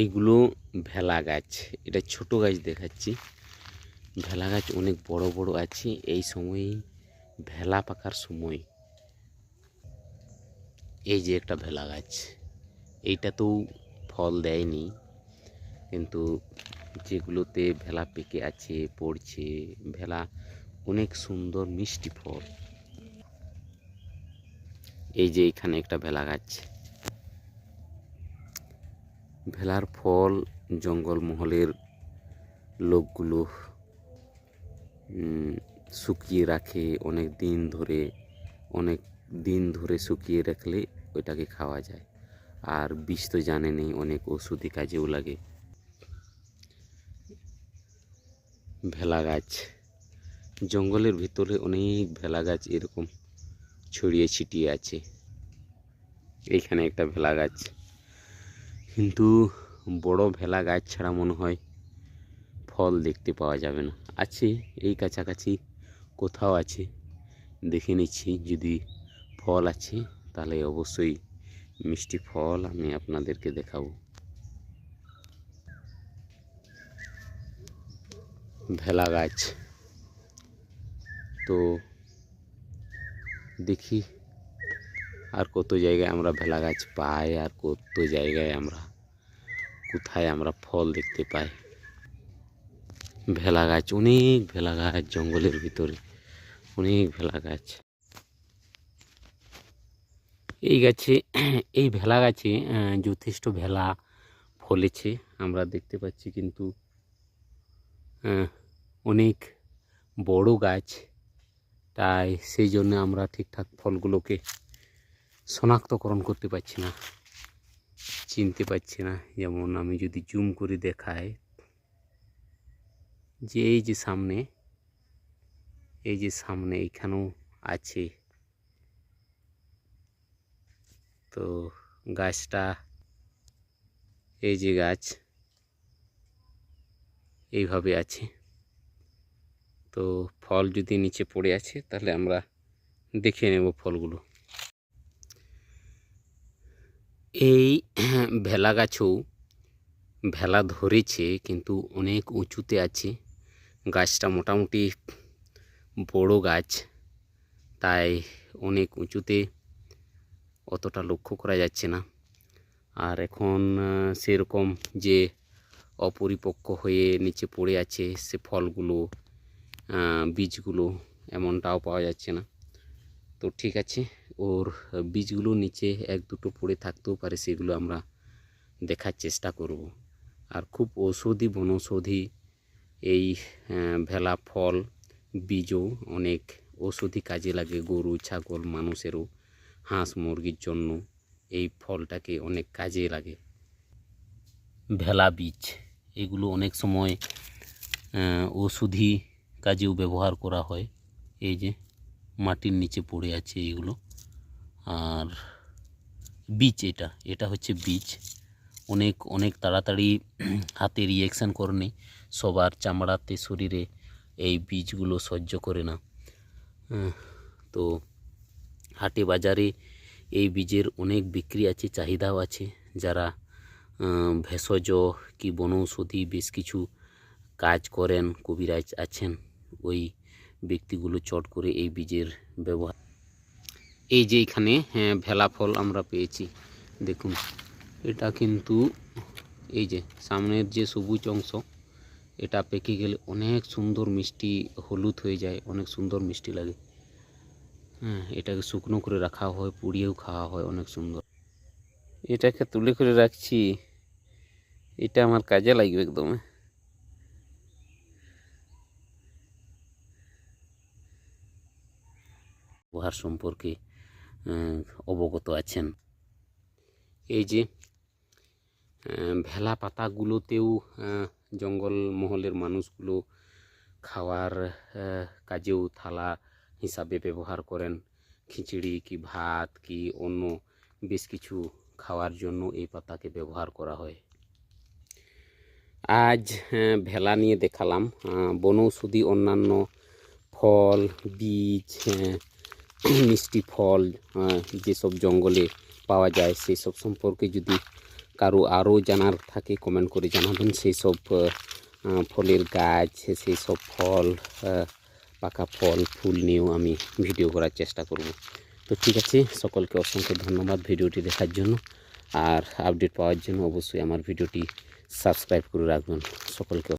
এইগুলো ভেলা গাছ, এটা ছোট গাছ দেখাচ্ছি। ভেলা গাছ অনেক বড় বড় আছে, এই সময় ভেলা পাকার সময়। এই যে একটা ভেলা গাছ এইটা তো ফল দেয়নি, কিন্তু যেগুলোতে ভেলা পেকে আছে, পড়ছে, ভেলা অনেক সুন্দর মিষ্টি ফল। এই যে এখানে একটা ভেলা গাছ। ভেলার ফল, জঙ্গলমহলের লোকগুলো শুকিয়ে রাখে অনেক দিন ধরে, অনেক দিন ধরে শুকিয়ে রাখলে ওইটাকে খাওয়া যায়। আর বিষ তো জানে নেই অনেক ওষুধি কাজেও লাগে। ভেলা গাছ। জঙ্গলের ভিতরে অনেক ভেলা গাছ এরকম ছড়িয়ে ছিটিয়ে আছে। এইখানে একটা ভেলা গাছ। কিন্তু বড় ভেলা গাছ ছাড়া মনে হয় ফল দেখতে পাওয়া যাবে না। আছে, এই কাছাকাছি কোথাও আছে, দেখে নিচ্ছি। যদি ফল আছে, তাহলে অবশ্যই মিষ্টি ফল আমি আপনাদেরকে দেখাবো। ভেলা গাছ। তো দেখি আর কত জায়গায় আমরা ভেলা গাছ পাই, আর কত জায়গায় আমরা, কোথায় আমরা ফল দেখতে পাই। ভেলা গাছ, অনেক ভেলা গাছ জঙ্গলের ভিতরে, অনেক ভেলা গাছ। এই গাছে, এই ভেলা গাছে যথেষ্ট ভেলা ফলেছে, আমরা দেখতে পাচ্ছি কিন্তু অনেক বড় গাছ। তাই সেই জন্য আমরা ঠিকঠাক ফলগুলোকে শনাক্তকরণ করতে পারছি না, চিনতে পারছি না। যেমন আমি যদি জুম করে দেখাই, যে এই যে সামনে, এই যে সামনে এইখানেও আছে। তো গাছটা, এই যে গাছ, এইভাবে আছে। তো ফল যদি নিচে পড়ে আছে, তাহলে আমরা দেখে নেব ফলগুলো। এই ভেলা গাছও ভেলা ধরেছে, কিন্তু অনেক উঁচুতে আছে। গাছটা মোটামুটি বড় গাছ, তাই অনেক উঁচুতে অতটা লক্ষ্য করা যাচ্ছে না। আর এখন সেরকম যে অপরিপক্ক হয়ে নিচে পড়ে আছে, সে ফলগুলো বীজগুলো এমনটাও পাওয়া যাচ্ছে না। তো ঠিক আছে ওর বীজগুলো নিচে এক দুটো পড়ে থাকতেও পারে, সেগুলো আমরা দেখার চেষ্টা করব। আর খুব ঔষধি বনৌষধি এই ভেলা ফল, বীজও অনেক ঔষধি কাজে লাগে গরু, ছাগল, মানুষেরও হাঁস মুরগির জন্য এই ফলটাকে অনেক কাজে লাগে। ভেলা বীজ, এগুলো অনেক সময় ঔষধি কাজেও ব্যবহার করা হয়। এই যে মাটির নিচে পড়ে আছে এগুলো। আর বীজ এটা এটা হচ্ছে বীজ অনেক অনেক তাড়াতাড়ি হাতে রিয়াকশান করে সবার চামড়াতে শরীরে এই বীজগুলো সহ্য করে না। তো হাটে বাজারে এই বীজের অনেক বিক্রি আছে, চাহিদাও আছে। যারা ভেষজ কি বনৌষধি বেশ কিছু কাজ করেন, কবিরাজ আছেন, ওই ব্যক্তিগুলো চট করে এই বীজের ব্যবহার এই যে এখানে হ্যাঁ ভেলা ফল আমরা পেয়েছি। দেখুন, এটা কিন্তু এই যে সামনের যে সবুজ অংশ, এটা পেকে গেলে অনেক সুন্দর মিষ্টি হলুদ হয়ে যায়, অনেক সুন্দর মিষ্টি লাগে। হ্যাঁ এটাকে শুকনো করে রাখা হয়, পুড়িয়েও খাওয়া হয়, অনেক সুন্দর। এটাকে তুলে করে রাখছি। এটা আমার কাজে লাগবে একদম। ব্যবহার সম্পর্কে অবগত আছেন। এই যে ভেলা পাতাগুলোতেও জঙ্গল মহলের মানুষগুলো খাওয়ার কাজেও থালা হিসাবে ব্যবহার করেন। খিচুড়ি কি ভাত কি অন্য বেশ কিছু খাওয়ার জন্য এই পাতাকে ব্যবহার করা হয়। আজ ভেলা নিয়ে দেখালাম। বনৌষধি অন্যান্য ফল, বীজ মিষ্টি ফল যেসব জঙ্গলে পাওয়া যায় সেই সব সম্পর্কে যদি কারও আরও জানার থাকে কমেন্ট করে জানাবেন। সেই সব ফলের গাছ সেই সব ফল পাকা ফল, ফুল নিয়েও আমি ভিডিও করার চেষ্টা করব। তো ঠিক আছে, সকলকে অসংখ্য ধন্যবাদ ভিডিওটি দেখার জন্য। আর আপডেট পাওয়ার জন্য অবশ্যই আমার ভিডিওটি সাবস্ক্রাইব করে রাখবেন। সকলকে